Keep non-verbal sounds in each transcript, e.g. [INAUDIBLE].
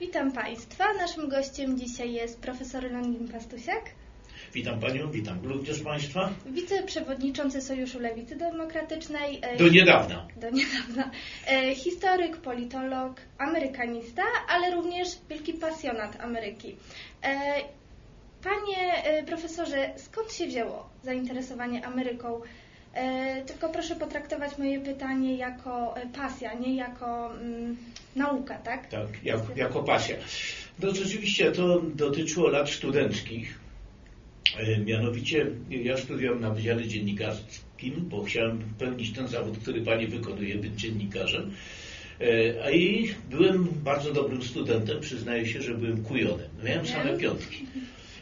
Witam Państwa. Naszym gościem dzisiaj jest profesor Longin Pastusiak, Witam Panią, witam również Państwa. wiceprzewodniczący Sojuszu Lewicy Demokratycznej. e, Do niedawna. do niedawna. E, historyk, politolog, amerykanista, ale również wielki pasjonat Ameryki. E, panie profesorze, skąd się wzięło zainteresowanie Ameryką? E, tylko proszę potraktować moje pytanie jako e, pasja, nie jako mm, nauka, tak? Tak, jak, jako pasja. No rzeczywiście to dotyczyło lat studenckich. E, Mianowicie ja studiowałem na Wydziale Dziennikarskim, bo chciałem pełnić ten zawód, który Pani wykonuje, być dziennikarzem. A i byłem bardzo dobrym studentem, przyznaję się, że byłem kujonem. Miałem same piątki.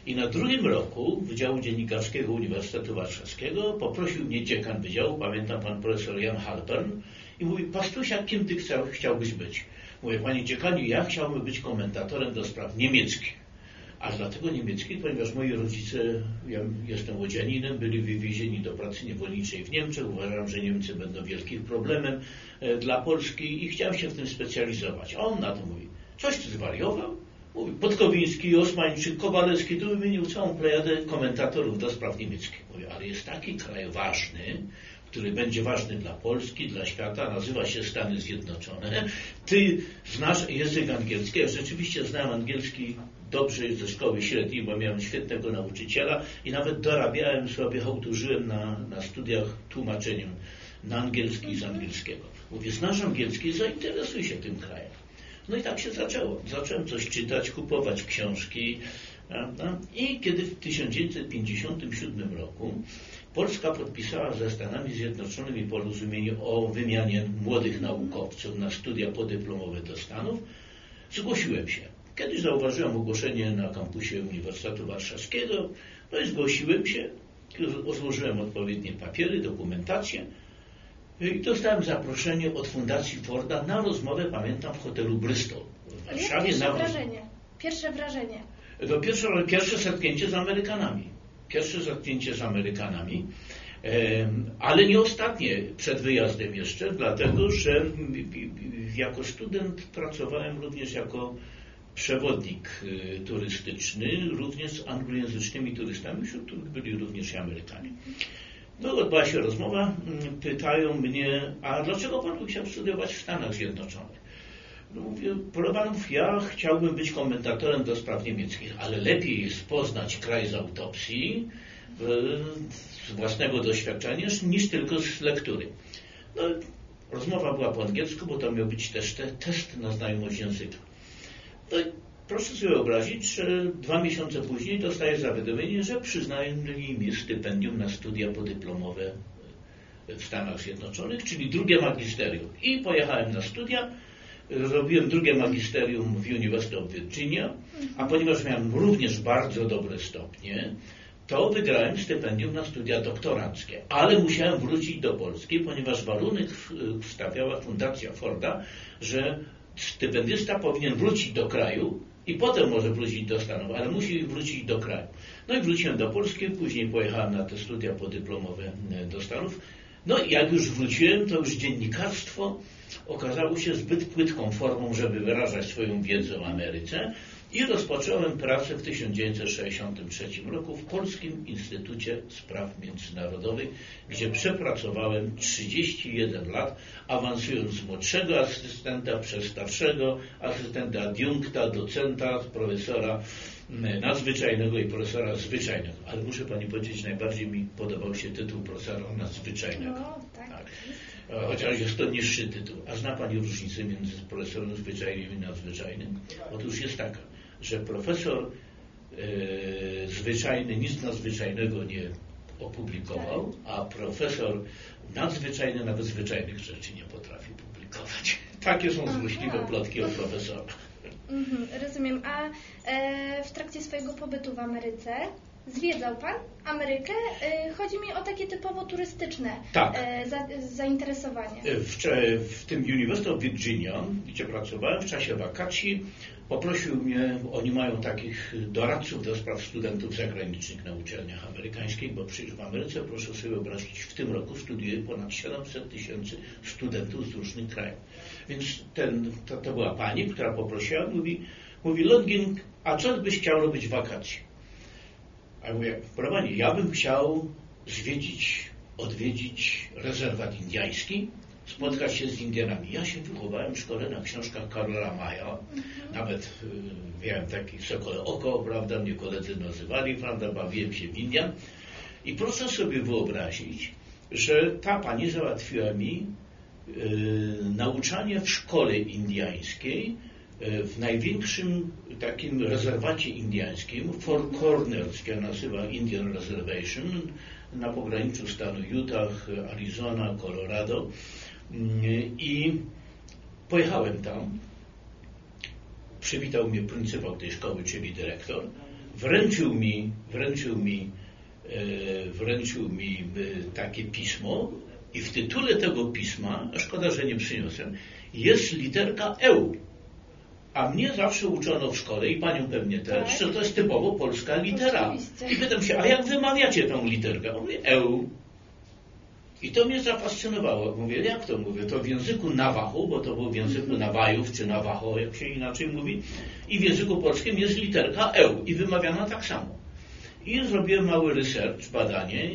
I na drugim roku Wydziału Dziennikarskiego Uniwersytetu Warszawskiego poprosił mnie dziekan wydziału, pamiętam pan profesor Jan Halpern, i mówi, Pastusia, kim ty chciałbyś być? Mówię, panie dziekanie, ja chciałbym być komentatorem do spraw niemieckich. A dlatego niemiecki, ponieważ moi rodzice, ja jestem łodzianinem, byli wywiezieni do pracy niewolniczej w Niemczech. Uważam, że Niemcy będą wielkim problemem e, dla Polski i chciałem się w tym specjalizować. A on na to mówi, coś ty zwariował? Podkowiński, Osmańczyk, Kowalewski, tu wymienił całą plejadę komentatorów do spraw niemieckich. Mówię, ale jest taki kraj ważny, który będzie ważny dla Polski, dla świata, nazywa się Stany Zjednoczone. Ty znasz język angielski, ja rzeczywiście znam angielski dobrze ze szkoły średniej, bo miałem świetnego nauczyciela i nawet dorabiałem sobie, hałturzyłem na, na studiach tłumaczeniem na angielski z angielskiego. Mówię, znasz angielski, zainteresuj się tym krajem. No i tak się zaczęło. Zacząłem coś czytać, kupować książki. Prawda? I kiedy w 1957 roku Polska podpisała ze Stanami Zjednoczonymi porozumienie o wymianie młodych naukowców na studia podyplomowe do Stanów, zgłosiłem się. Kiedyś zauważyłem ogłoszenie na kampusie Uniwersytetu Warszawskiego, no i zgłosiłem się, złożyłem odpowiednie papiery, dokumentację i dostałem zaproszenie od Fundacji Forda na rozmowę, pamiętam, w hotelu Bristol w Jak Warszawie. pierwsze wrażenie? Pierwsze wrażenie. to pierwsze, pierwsze zetknięcie z Amerykanami. Pierwsze zetknięcie z Amerykanami. Ale nie ostatnie przed wyjazdem jeszcze, dlatego że jako student pracowałem również jako przewodnik y, turystyczny, również z anglojęzycznymi turystami, wśród których byli również i Amerykanie. No, odbyła się rozmowa, mm, pytają mnie, a dlaczego pan by chciał studiować w Stanach Zjednoczonych? No mówię, proszę panów, ja chciałbym być komentatorem do spraw niemieckich, ale lepiej jest poznać kraj z autopsji, e, z własnego doświadczenia, niż tylko z lektury. No, rozmowa była po angielsku, bo to miał być też te, test na znajomość języka. No proszę sobie wyobrazić, że dwa miesiące później dostaję zawiadomienie, że przyznają mi stypendium na studia podyplomowe w Stanach Zjednoczonych, czyli drugie magisterium. I pojechałem na studia, zrobiłem drugie magisterium w University of Virginia, a ponieważ miałem również bardzo dobre stopnie, to wygrałem stypendium na studia doktoranckie, ale musiałem wrócić do Polski, ponieważ warunek wstawiała Fundacja Forda, że stypendysta powinien wrócić do kraju i potem może wrócić do Stanów, ale musi wrócić do kraju. No i wróciłem do Polski, później pojechałem na te studia podyplomowe e, do Stanów. No i jak już wróciłem, to już dziennikarstwo okazało się zbyt płytką formą, żeby wyrażać swoją wiedzę o Ameryce i rozpocząłem pracę w 1963 roku w Polskim Instytucie Spraw Międzynarodowych, gdzie przepracowałem 31 lat, awansując z młodszego asystenta przez starszego asystenta, adiunkta, docenta, profesora mm, nadzwyczajnego i profesora zwyczajnego. Ale muszę Pani powiedzieć, najbardziej mi podobał się tytuł profesora nadzwyczajnego. No, tak. Tak. E, Chociaż jest to niższy tytuł. A zna Pani różnicę między profesorem zwyczajnym i nadzwyczajnym? Otóż jest taka, że profesor e, zwyczajny nic nadzwyczajnego nie opublikował, a profesor nadzwyczajny nawet zwyczajnych rzeczy nie potrafi publikować. [LAUGHS] Takie są złośliwe plotki o profesora. Mhm, rozumiem. A e, w trakcie swojego pobytu w Ameryce Zwiedzał Pan Amerykę? E, chodzi mi o takie typowo turystyczne Tak. e, za, zainteresowanie. W, w tym University of Virginia, gdzie pracowałem w czasie wakacji, poprosił mnie, oni mają takich doradców do spraw studentów zagranicznych na uczelniach amerykańskich, bo przecież w Ameryce, proszę sobie wyobrazić, w tym roku studiuje ponad 700 tysięcy studentów z różnych krajów. Więc ten, to, to była pani, która poprosiła, mówi, mówi Longin, a co byś chciał robić w wakacji? A ja mówię, proszę pani, ja bym chciał zwiedzić, odwiedzić rezerwat indiański, spotkać się z Indianami. Ja się wychowałem w szkole na książkach Karola Maja. Nawet y, miałem taki sokole oko, prawda, mnie koledzy nazywali, prawda, bawiłem się w Indian. I proszę sobie wyobrazić, że ta pani załatwiła mi y, nauczanie w szkole indiańskiej w największym takim rezerwacie indiańskim, Four Corners, jak nazywa Indian Reservation, na pograniczu stanu Utah, Arizona, Colorado. I pojechałem tam. Przywitał mnie pryncypał tej szkoły, czyli dyrektor. Wręczył mi, wręczył mi, e, wręczył mi e, takie pismo i w tytule tego pisma, szkoda, że nie przyniosłem, jest literka EU. A mnie zawsze uczono w szkole i panią pewnie też, Tak. że to jest typowo polska litera. Oczywiście. I pytam się, a jak wymawiacie tą literkę? On mówi EU. I to mnie zafascynowało. Mówię, jak to mówię? To w języku Nawachu, bo to było w języku Nawajów, czy Nawacho, jak się inaczej mówi. I w języku polskim jest literka EU i wymawiana tak samo. I zrobiłem mały research, badanie,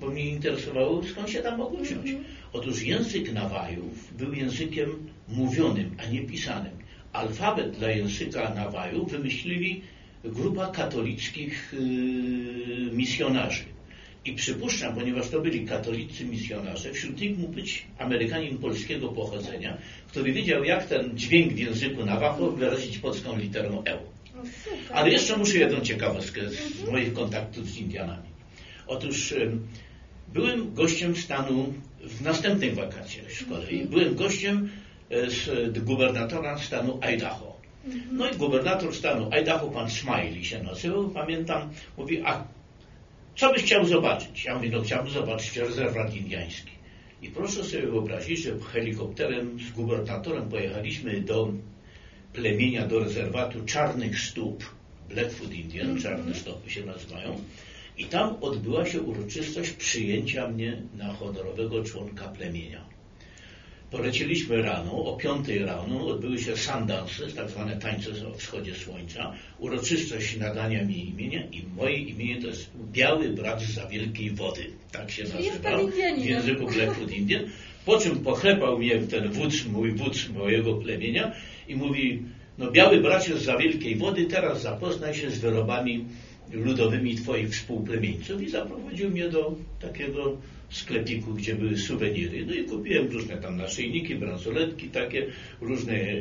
bo mnie interesowało, skąd się tam mogło wziąć. Otóż język Nawajów był językiem mówionym, a nie pisanym. Alfabet dla języka Nawajów wymyślili grupa katolickich yy, misjonarzy. I przypuszczam, ponieważ to byli katolicy misjonarze, wśród nich mógł być Amerykanin polskiego pochodzenia, który wiedział, jak ten dźwięk w języku Navajo wyrazić polską literą E. O, super. Ale jeszcze muszę jedną ciekawostkę z moich kontaktów z Indianami. Otóż em, byłem gościem stanu w następnych wakacjach z kolei. Byłem gościem e, z gubernatora stanu Idaho. No i gubernator stanu Idaho, pan Smiley się nazywał, pamiętam, mówi, a co byś chciał zobaczyć? Ja mówię, no chciałbym zobaczyć rezerwat indiański. I proszę sobie wyobrazić, że helikopterem z gubernatorem pojechaliśmy do plemienia, do rezerwatu czarnych stóp, Blackfoot Indian, czarne stopy się nazywają. I tam odbyła się uroczystość przyjęcia mnie na honorowego członka plemienia. Poleciliśmy rano, o 5 rano odbyły się sundances, tak zwane tańce o wschodzie słońca, uroczystość nadania mi imienia i moje imię to jest Biały Brat za Wielkiej Wody, tak się Indianinem. w języku Blackfoot Indian, po czym pochlebał mnie ten wódz, mój wódz mojego plemienia i mówi, no Biały Bracie za Wielkiej Wody, teraz zapoznaj się z wyrobami ludowymi twoich współplemieńców. I zaprowadził mnie do takiego sklepiku, gdzie były suweniry. No i kupiłem różne tam naszyjniki, bransoletki takie, różne e,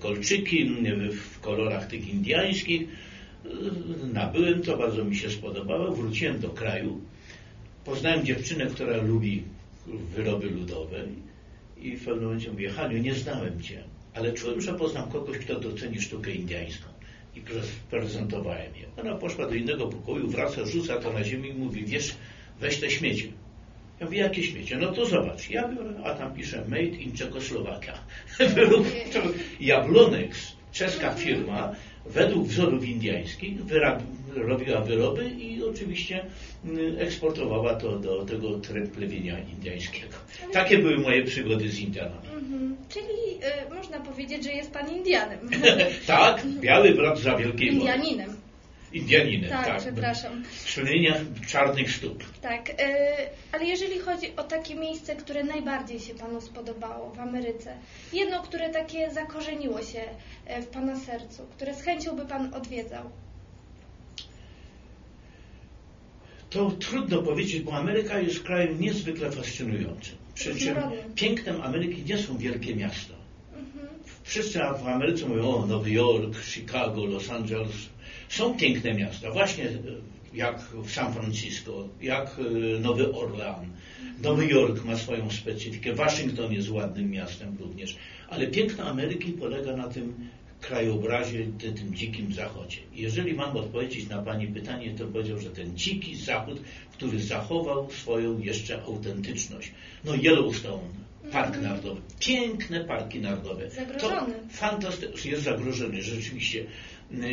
kolczyki w kolorach tych indiańskich. E, Nabyłem to, bardzo mi się spodobało. Wróciłem do kraju. Poznałem dziewczynę, która lubi wyroby ludowe i w pewnym momencie mówię, Haniu, nie znałem Cię, ale czułem, że poznam kogoś, kto doceni sztukę indiańską. I pre- prezentowałem je. Ona poszła do innego pokoju, wraca, rzuca to na ziemię i mówi, wiesz, weź te śmiecie. Ja mówię, jakie śmiecie? No to zobacz, ja biorę, a tam pisze Made in Czechoslowakia. [LAUGHS] Wyrób Czech- Jablonex, czeska firma, według wzorów indiańskich wyrab, robiła wyroby i oczywiście mm, eksportowała to do tego plemienia indiańskiego. Takie były moje przygody z Indianami. Mhm. Czyli y, można powiedzieć, że jest pan Indianem. [LAUGHS] tak, biały brat za wielkiej [LAUGHS] wody. Indianinem. Indianinem, Tak, tak. przepraszam. Czarnych stóp. Tak, y, ale jeżeli chodzi o takie miejsce, które najbardziej się Panu spodobało w Ameryce, jedno, które takie zakorzeniło się e, w Pana sercu, które z chęcią by Pan odwiedzał. To trudno powiedzieć, bo Ameryka jest krajem niezwykle fascynującym. Przy czym pięknem Ameryki nie są wielkie miasta. Mhm. Wszyscy w Ameryce mówią, o, Nowy Jork, Chicago, Los Angeles. Są piękne miasta, właśnie e, jak w San Francisco, jak e, Nowy Orlean. Nowy Jork ma swoją specyfikę, Waszyngton jest ładnym miastem również. Ale piękno Ameryki polega na tym krajobrazie, tym dzikim zachodzie. Jeżeli mam odpowiedzieć na Pani pytanie, to powiedział, że ten dziki zachód, który zachował swoją jeszcze autentyczność. No Yellowstone, Park. Narodowy, piękne parki narodowe. Zagrożony. To fantastycznie, jest zagrożony rzeczywiście.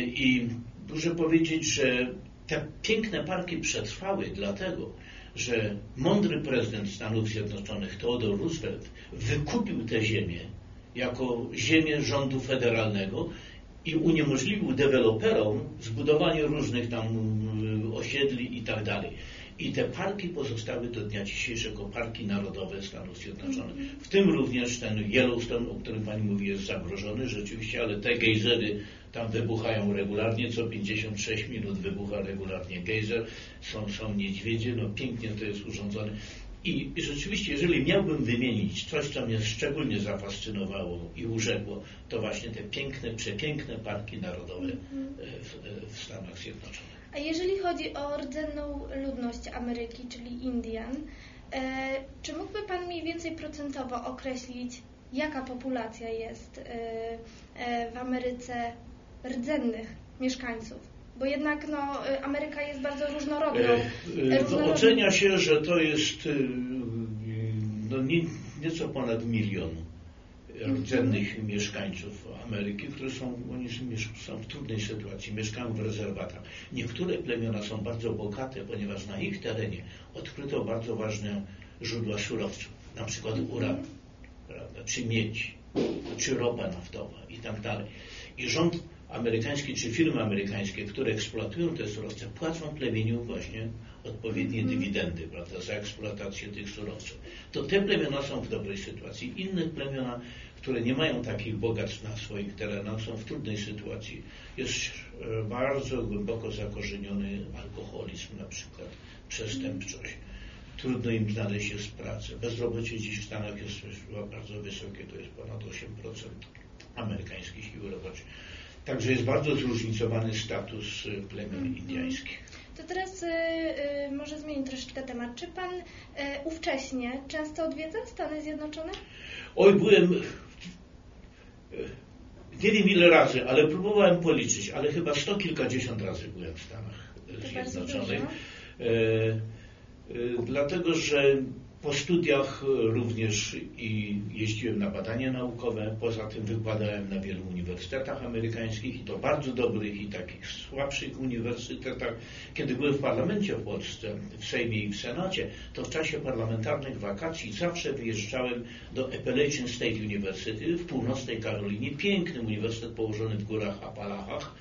I muszę powiedzieć, że te piękne parki przetrwały dlatego, że mądry prezydent Stanów Zjednoczonych Theodore Roosevelt wykupił tę ziemię jako ziemię rządu federalnego i uniemożliwił deweloperom zbudowanie różnych tam osiedli i tak dalej. I te parki pozostały do dnia dzisiejszego parki narodowe Stanów Zjednoczonych. W tym również ten Yellowstone, o którym Pani mówi, jest zagrożony rzeczywiście, ale te gejzery tam wybuchają regularnie, co 56 minut wybucha regularnie gejzer, są, są niedźwiedzie, no pięknie to jest urządzone. I, rzeczywiście, jeżeli miałbym wymienić coś, co mnie szczególnie zafascynowało i urzekło, to właśnie te piękne, przepiękne parki narodowe e, w, e, w Stanach Zjednoczonych. A jeżeli chodzi o rdzenną ludność Ameryki, czyli Indian, e, czy mógłby Pan mniej więcej procentowo określić, jaka populacja jest e, e, w Ameryce rdzennych mieszkańców? Bo jednak no, Ameryka jest bardzo różnorodną. E, No, ocenia się, że to jest no, nie, nieco ponad milion rdzennych mieszkańców Ameryki, którzy są, oni są, w trudnej sytuacji, mieszkają w rezerwatach. Niektóre plemiona są bardzo bogate, ponieważ na ich terenie odkryto bardzo ważne źródła surowców, na przykład uran, czy miedź, czy ropa naftowa i tak dalej. I rząd amerykański, czy firmy amerykańskie, które eksploatują te surowce, płacą plemieniu właśnie odpowiednie dywidendy, prawda, za eksploatację tych surowców. To te plemiona są w dobrej sytuacji. Inne plemiona, które nie mają takich bogactw na swoich terenach, są w trudnej sytuacji. Jest e, bardzo głęboko zakorzeniony alkoholizm na przykład, przestępczość. Trudno im znaleźć jest pracę. Bezrobocie dziś w Stanach jest bardzo wysokie, to jest ponad 8% amerykańskich sił roboczych. Także jest bardzo zróżnicowany status y, plemion indiańskich. To teraz y, y, może zmienię troszeczkę temat. Czy Pan y, ówcześnie często odwiedza Stany Zjednoczone? Oj, byłem, nie wiem ile razy, ale próbowałem policzyć, ale chyba sto kilkadziesiąt razy byłem w Stanach To Zjednoczonych. e, dlatego, że po studiach również i jeździłem na badania naukowe, poza tym wykładałem na wielu uniwersytetach amerykańskich i to bardzo dobrych i takich słabszych uniwersytetach. Kiedy byłem w parlamencie w Polsce, w Sejmie i w Senacie, to w czasie parlamentarnych wakacji zawsze wyjeżdżałem do Appalachian State University w północnej Karolinie, piękny uniwersytet położony w górach Appalachach.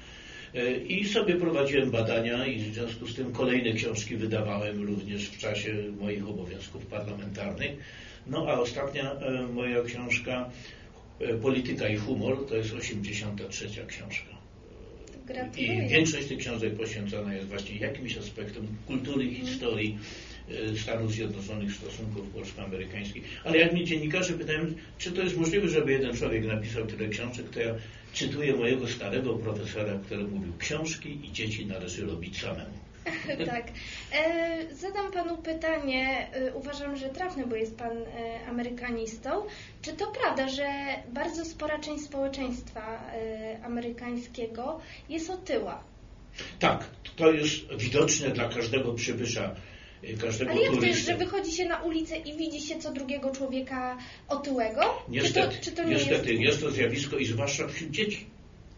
E, I sobie prowadziłem badania i w związku z tym kolejne książki wydawałem również w czasie moich obowiązków parlamentarnych. No a ostatnia e, moja książka e, Polityka i humor to jest 83 książka. I Gratuluję. większość tych książek poświęcona jest właśnie jakimś aspektom kultury i historii Stanów Zjednoczonych, stosunków polsko-amerykańskich. Ale jak mnie dziennikarze pytają, czy to jest możliwe, żeby jeden człowiek napisał tyle książek, to ja cytuję mojego starego profesora, który mówił, książki i dzieci należy robić samemu. [LAUGHS] tak. E, zadam Panu pytanie, e, uważam, że trafne, bo jest Pan e, amerykanistą. Czy to prawda, że bardzo spora część społeczeństwa amerykańskiego jest otyła? Tak, to jest widoczne dla każdego przybysza, każdego Ale jak to jest, że wychodzi się na ulicę i widzi się co drugiego człowieka otyłego? Niestety, czy to, czy to nie niestety jest... jest to zjawisko i zwłaszcza wśród dzieci.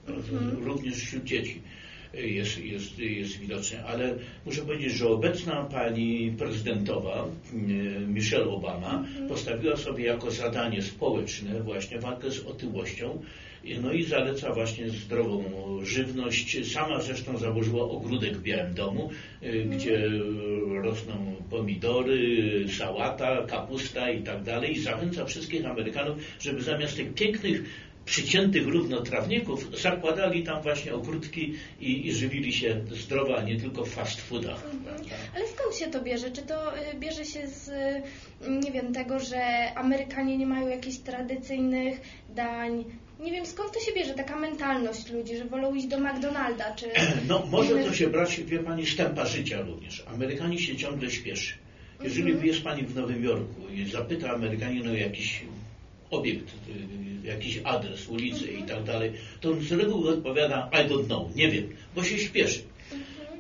Mhm. Również wśród dzieci jest, jest, jest widoczne. Ale muszę powiedzieć, że obecna pani prezydentowa e, Michelle Obama Mhm. postawiła sobie jako zadanie społeczne właśnie walkę z otyłością. No i zaleca właśnie zdrową żywność. Sama zresztą założyła ogródek w Białym Domu, e, Mhm. gdzie rosną pomidory, sałata, kapusta i tak dalej. I zachęca wszystkich Amerykanów, żeby zamiast tych pięknych przyciętych równo trawników zakładali tam właśnie ogródki i, i żywili się zdrowo, a nie tylko w fast foodach. prawda? Ale skąd się to bierze? Czy to y, bierze się z, y, nie wiem, tego, że Amerykanie nie mają jakichś tradycyjnych dań? Nie wiem, skąd to się bierze, taka mentalność ludzi, że wolą iść do McDonalda, czy... [CLEARS THROAT] No, może to się brać, wie Pani, z tempa życia również. Amerykanie się ciągle śpieszy. Jeżeli Mhm. jest Pani w Nowym Jorku i zapyta Amerykanin o jakiś obiekt, y, jakiś adres, ulicy i tak dalej, to on z reguły odpowiada I don't know, nie wiem, bo się śpieszy.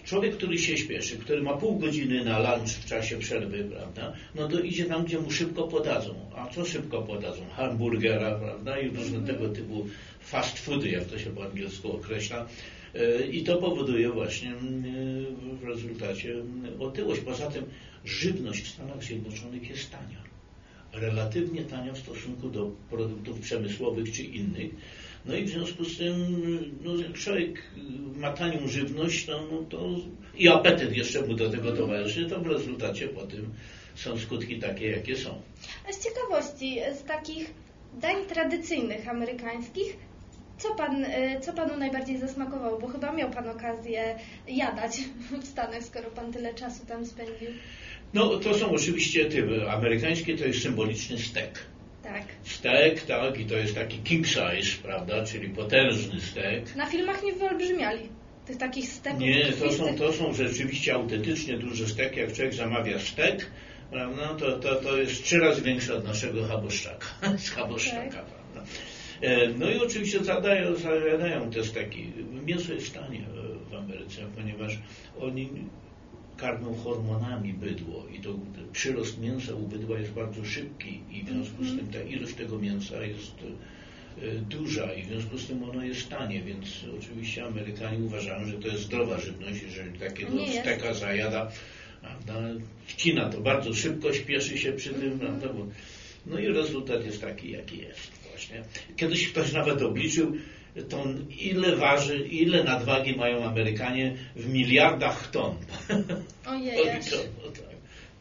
Człowiek, który się śpieszy, który ma pół godziny na lunch w czasie przerwy, prawda, no to idzie tam, gdzie mu szybko podadzą. A co szybko podadzą? Hamburgera, prawda, i różne tego typu fast foody, jak to się po angielsku określa. E, I to powoduje właśnie w rezultacie otyłość. Poza tym żywność w Stanach Zjednoczonych jest tania. Relatywnie tania w stosunku do produktów przemysłowych czy innych. No i w związku z tym, no, jak człowiek ma tanią żywność, no, no to i apetyt jeszcze mu do tego towarzyszy, to w rezultacie po tym są skutki takie, jakie są. A z ciekawości, z takich dań tradycyjnych amerykańskich, co, pan, y, co Panu najbardziej zasmakowało? Bo chyba miał Pan okazję jadać w Stanach, skoro Pan tyle czasu tam spędził. No to są oczywiście typy amerykańskie, to jest symboliczny stek. Tak. Stek, tak, i to jest taki king size, prawda, czyli potężny stek. Na filmach nie wyolbrzymiali tych takich steków. Nie, to są, to są rzeczywiście autentycznie duże steki. Jak człowiek zamawia stek, prawda, to, to, to jest trzy razy większy od naszego haboszczaka, [LAUGHS] z haboszczaka, tak. prawda. E, no i oczywiście zadają, zadają te steki. Mięso jest tanie w Ameryce, ponieważ oni karmią hormonami bydło i to przyrost mięsa u bydła jest bardzo szybki i w związku z tym ta ilość tego mięsa jest e, duża i w związku z tym ono jest tanie, więc oczywiście Amerykanie uważają, że to jest zdrowa żywność, jeżeli takiego steka zajada, prawda, wcina to bardzo szybko, śpieszy się przy tym, prawda, bo, no i rezultat jest taki, jaki jest właśnie. Kiedyś ktoś nawet obliczył, to ile waży, ile nadwagi mają Amerykanie w miliardach ton. [LAUGHS] Ojej. tak.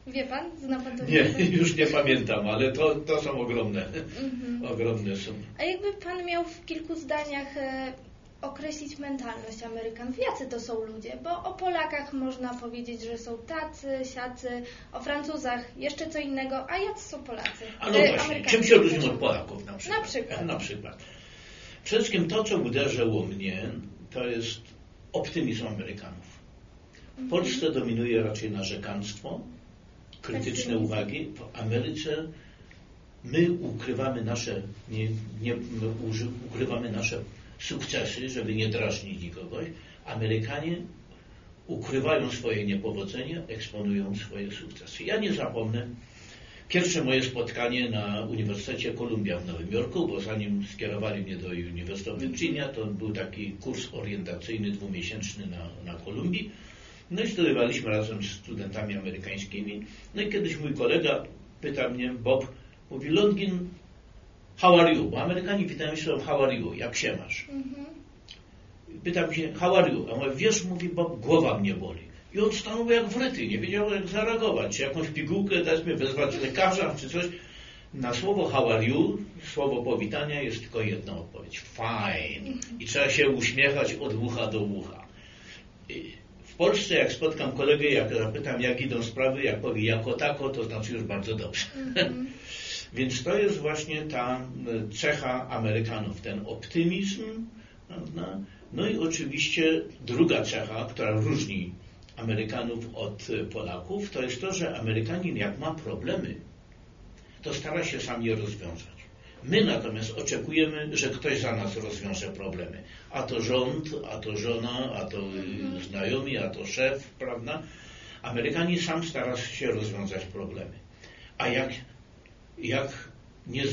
Wie pan? Zna pan to? Nie, już nie pamiętam, ale to, to są ogromne, mhm. [LAUGHS] ogromne sumy. A jakby pan miał w kilku zdaniach e, określić mentalność Amerykanów, jacy to są ludzie? Bo o Polakach można powiedzieć, że są tacy, siacy, o Francuzach jeszcze co innego, a jacy są Polacy? A no e, właśnie, czym się różnią od Polaków na przykład? Na przykład. Na przykład. Przede wszystkim to, co uderzyło mnie, to jest optymizm Amerykanów. W Polsce dominuje raczej narzekaństwo, krytyczne uwagi. W Ameryce my ukrywamy nasze, nie, nie, ukrywamy nasze sukcesy, żeby nie drażnić nikogoś. Amerykanie ukrywają swoje niepowodzenia, eksponują swoje sukcesy. Ja nie zapomnę Pierwsze moje spotkanie na Uniwersytecie Columbia w Nowym Jorku, bo zanim skierowali mnie do Uniwersytetu Virginia, to był taki kurs orientacyjny dwumiesięczny na, na Kolumbii. No i studiowaliśmy razem z studentami amerykańskimi. No i kiedyś mój kolega pyta mnie, Bob, mówi Longin, how are you? Bo Amerykanie witają się how are you? Jak się masz? Mhm. Pytam się, how are you? A mówię, wiesz, mówi Bob, głowa mnie boli. I on stanął jak wryty, nie wiedział jak zareagować, czy jakąś pigułkę dać mi, wezwać lekarza, czy coś. Na słowo how are you, słowo powitania jest tylko jedna odpowiedź. Fine. I trzeba się uśmiechać od ucha do ucha. W Polsce jak spotkam kolegę, jak zapytam jak idą sprawy, jak powie jako tako, to znaczy już bardzo dobrze. Mm -hmm. [LAUGHS] Więc to jest właśnie ta cecha Amerykanów, ten optymizm. Prawda? No i oczywiście druga cecha, która różni Amerykanów od Polaków, to jest to, że Amerykanin jak ma problemy, to stara się sam je rozwiązać. My natomiast oczekujemy, że ktoś za nas rozwiąże problemy. A to rząd, a to żona, a to mhm. znajomi, a to szef, prawda? Amerykanin sam stara się rozwiązać problemy. A jak, jak nie,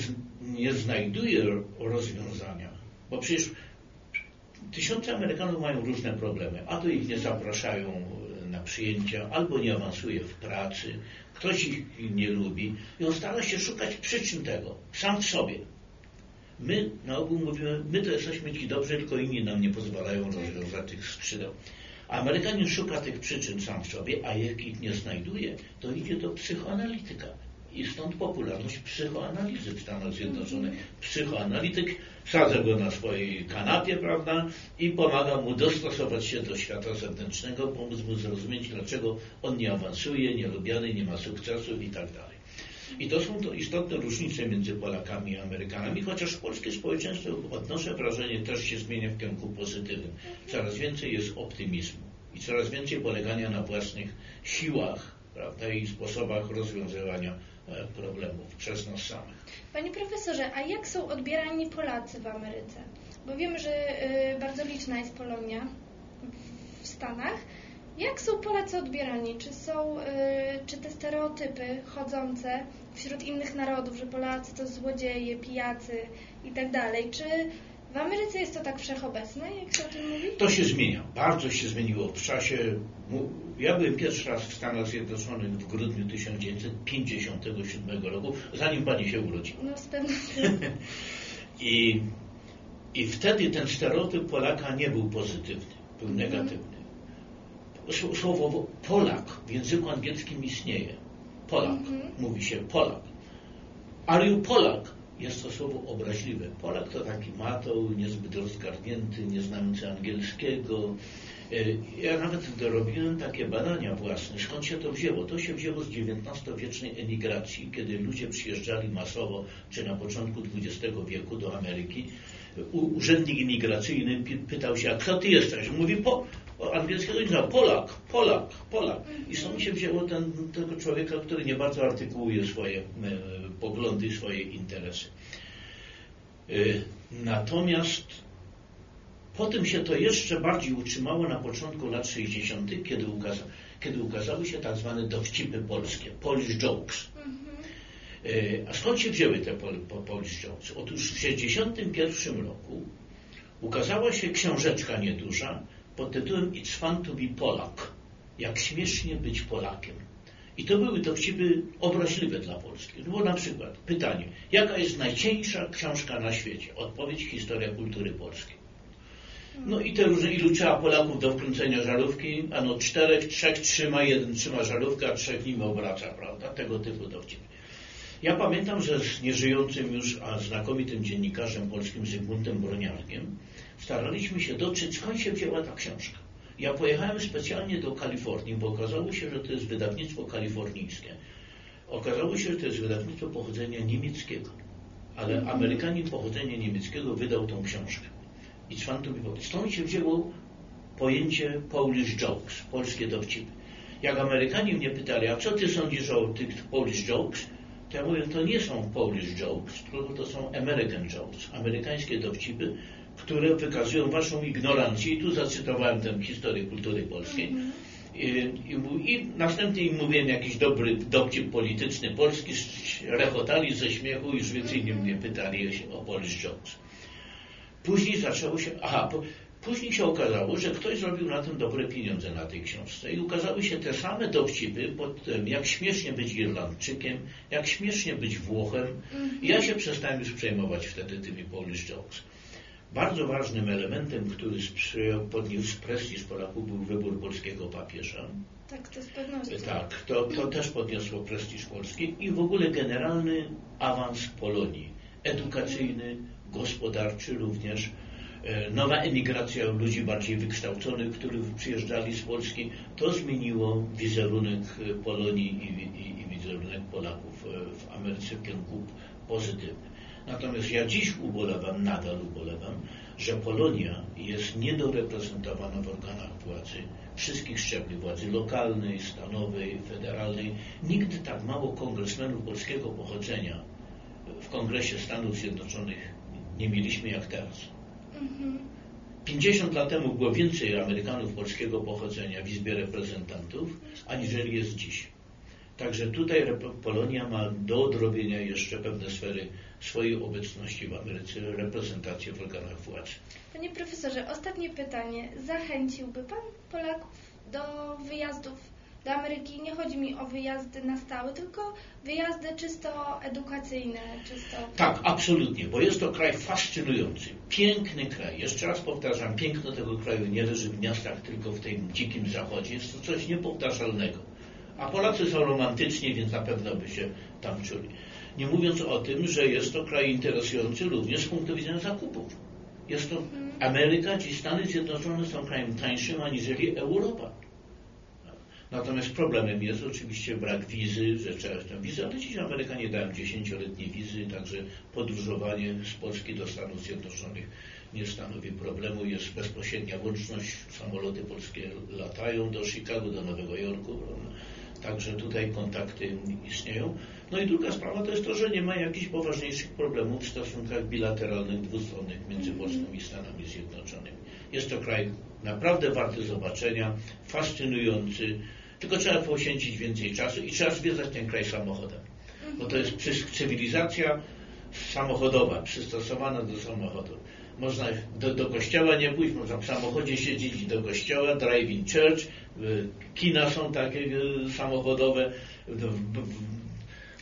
nie znajduje rozwiązania, bo przecież tysiące Amerykanów mają różne problemy, a to ich nie zapraszają przyjęcia, albo nie awansuje w pracy, ktoś ich nie lubi i on stara się szukać przyczyn tego, sam w sobie. My na ogół mówimy, my to jesteśmy ci dobrzy, tylko inni nam nie pozwalają rozwiązać tych skrzydeł. Amerykanin szuka tych przyczyn sam w sobie, a jak ich nie znajduje, to idzie do psychoanalityka. I stąd popularność psychoanalizy w Stanach Zjednoczonych. Psychoanalityk sadza go na swojej kanapie, prawda, i pomaga mu dostosować się do świata zewnętrznego, pomóc mu zrozumieć, dlaczego on nie awansuje, nie lubiany, nie ma sukcesów i tak dalej. I to są to istotne różnice między Polakami i Amerykanami, chociaż polskie społeczeństwo, odnoszę wrażenie, też się zmienia w kierunku pozytywnym. Coraz więcej jest optymizmu i coraz więcej polegania na własnych siłach prawda, i sposobach rozwiązywania problemów przez nas samych. Panie profesorze, a jak są odbierani Polacy w Ameryce? Bo wiemy, że y, bardzo liczna jest Polonia w Stanach. Jak są Polacy odbierani? Czy są, y, czy te stereotypy chodzące wśród innych narodów, że Polacy to złodzieje, pijacy i tak dalej, czy w Ameryce jest to tak wszechobecne, jak się o tym mówi? To się zmienia. Bardzo się zmieniło w czasie. Ja byłem pierwszy raz w Stanach Zjednoczonych w grudniu 1957 roku, zanim pani się urodziła. No z pewnością. [LAUGHS] I, I wtedy ten stereotyp Polaka nie był pozytywny, był negatywny. Słowo Polak w języku angielskim istnieje. Polak. Mówi się Polak. Are you Polak? Jest słowo obraźliwe. Polak to taki matoł, niezbyt rozgarnięty, nieznający angielskiego. Ja nawet dorobiłem takie badania własne. Skąd się to wzięło? To się wzięło z XIX-wiecznej emigracji, kiedy ludzie przyjeżdżali masowo, czy na początku XX wieku do Ameryki. Urzędnik imigracyjny pytał się, a kto ty jesteś? Mówi, po, angielskiego nie Polak, Polak, Polak. I stąd się wzięło ten, tego człowieka, który nie bardzo artykułuje swoje e, poglądy, swoje interesy. E, natomiast potem się to jeszcze bardziej utrzymało na początku lat 60., kiedy, ukaza, kiedy ukazały się tak zwane dowcipy polskie, Polish jokes. E, a skąd się wzięły te Polish jokes? Otóż w 61 roku ukazała się książeczka nieduża pod tytułem It's fun to be Polak. Jak śmiesznie być Polakiem. I to były dowcipy obraźliwe dla Polski. Było na przykład pytanie, jaka jest najcieńsza książka na świecie? Odpowiedź historia kultury polskiej. No i te różne, ilu trzeba Polaków do wkręcenia żarówki? Ano czterech, trzech trzyma, jeden trzyma żarówkę, a trzech nim obraca, prawda? Tego typu dowcipy. Ja pamiętam, że z nieżyjącym już, a znakomitym dziennikarzem polskim Zygmuntem Broniarkiem staraliśmy się dotrzeć, skąd się wzięła ta książka. Ja pojechałem specjalnie do Kalifornii, bo okazało się, że to jest wydawnictwo kalifornijskie. Okazało się, że to jest wydawnictwo pochodzenia niemieckiego. Ale. Amerykanin pochodzenia niemieckiego wydał tą książkę. I stąd się wzięło pojęcie Polish jokes, polskie dowcipy. Jak Amerykanie mnie pytali, a co ty sądzisz o tych Polish jokes? To ja mówię, to nie są Polish jokes, tylko to są American jokes, amerykańskie dowcipy, które wykazują waszą ignorancję. I tu zacytowałem tę historię kultury polskiej. -hmm. I, i, I, następnie im mówiłem jakiś dobry dowcip polityczny polski, rechotali ze śmiechu i już więcej nie mnie pytali o Polish jokes. Później zaczęło się, aha, później się okazało, że ktoś zrobił na tym dobre pieniądze na tej książce i ukazały się te same dowcipy pod tym, jak śmiesznie być Irlandczykiem, jak śmiesznie być Włochem. I ja się przestałem już przejmować wtedy tymi Polish jokes. Bardzo ważnym elementem, który podniósł prestiż Polaków był wybór polskiego papieża. Tak, to z pewnością. Tak, to, to też podniosło prestiż Polski i w ogóle generalny awans Polonii. Edukacyjny, gospodarczy również. E, nowa emigracja ludzi bardziej wykształconych, którzy przyjeżdżali z Polski, to zmieniło wizerunek Polonii i, i, i wizerunek Polaków e, w Ameryce w kierunku pozytywnym. Natomiast ja dziś ubolewam, nadal ubolewam, że Polonia jest niedoreprezentowana w organach władzy wszystkich szczebli władzy lokalnej, stanowej, federalnej. Nigdy tak mało kongresmenów polskiego pochodzenia w Kongresie Stanów Zjednoczonych nie mieliśmy jak teraz. 50 lat temu było więcej Amerykanów polskiego pochodzenia w Izbie Reprezentantów, aniżeli jest dziś. Także tutaj Polonia ma do odrobienia jeszcze pewne sfery swojej obecności w Ameryce, reprezentację w organach władzy. Panie profesorze, ostatnie pytanie. Zachęciłby Pan Polaków do wyjazdów do Ameryki? Nie chodzi mi o wyjazdy na stałe, tylko wyjazdy czysto edukacyjne. Czysto... Tak, absolutnie, bo jest to kraj fascynujący, piękny kraj. Jeszcze raz powtarzam, piękno tego kraju nie leży w miastach, tylko w tym dzikim zachodzie. Jest to coś niepowtarzalnego. A Polacy są romantyczni, więc na pewno by się tam czuli. Nie mówiąc o tym, że jest to kraj interesujący również z punktu widzenia zakupów. Jest to Ameryka, czy Stany Zjednoczone są krajem tańszym aniżeli Europa. Natomiast problemem jest oczywiście brak wizy, że trzeba tę wizę, ale dziś Amerykanie dają dziesięcioletnie wizy, także podróżowanie z Polski do Stanów Zjednoczonych nie stanowi problemu. Jest bezpośrednia łączność, samoloty polskie latają do Chicago, do Nowego Jorku. Także tutaj kontakty istnieją. No i druga sprawa to jest to, że nie ma jakichś poważniejszych problemów w stosunkach bilateralnych, dwustronnych między Polską i Stanami Zjednoczonymi. Jest to kraj naprawdę warty zobaczenia, fascynujący, tylko trzeba poświęcić więcej czasu i trzeba zwiedzać ten kraj samochodem. Bo to jest cywilizacja samochodowa, przystosowana do samochodu. Można do, do kościoła nie pójść, można w samochodzie siedzieć i do kościoła, driving church, kina są takie y, samochodowe, w, w,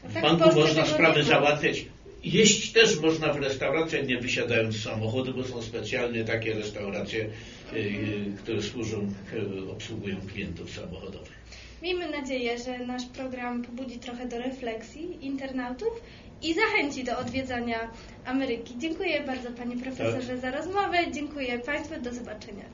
w Tak, banku można sprawy załatwiać. Jeść też można w restauracjach, nie wysiadając z samochodu, bo są specjalnie takie restauracje, y, y, które służą, y, obsługują klientów samochodowych. Miejmy nadzieję, że nasz program pobudzi trochę do refleksji internautów i zachęci do odwiedzania Ameryki. Dziękuję bardzo Panie Profesorze za rozmowę. Dziękuję Państwu. Do zobaczenia.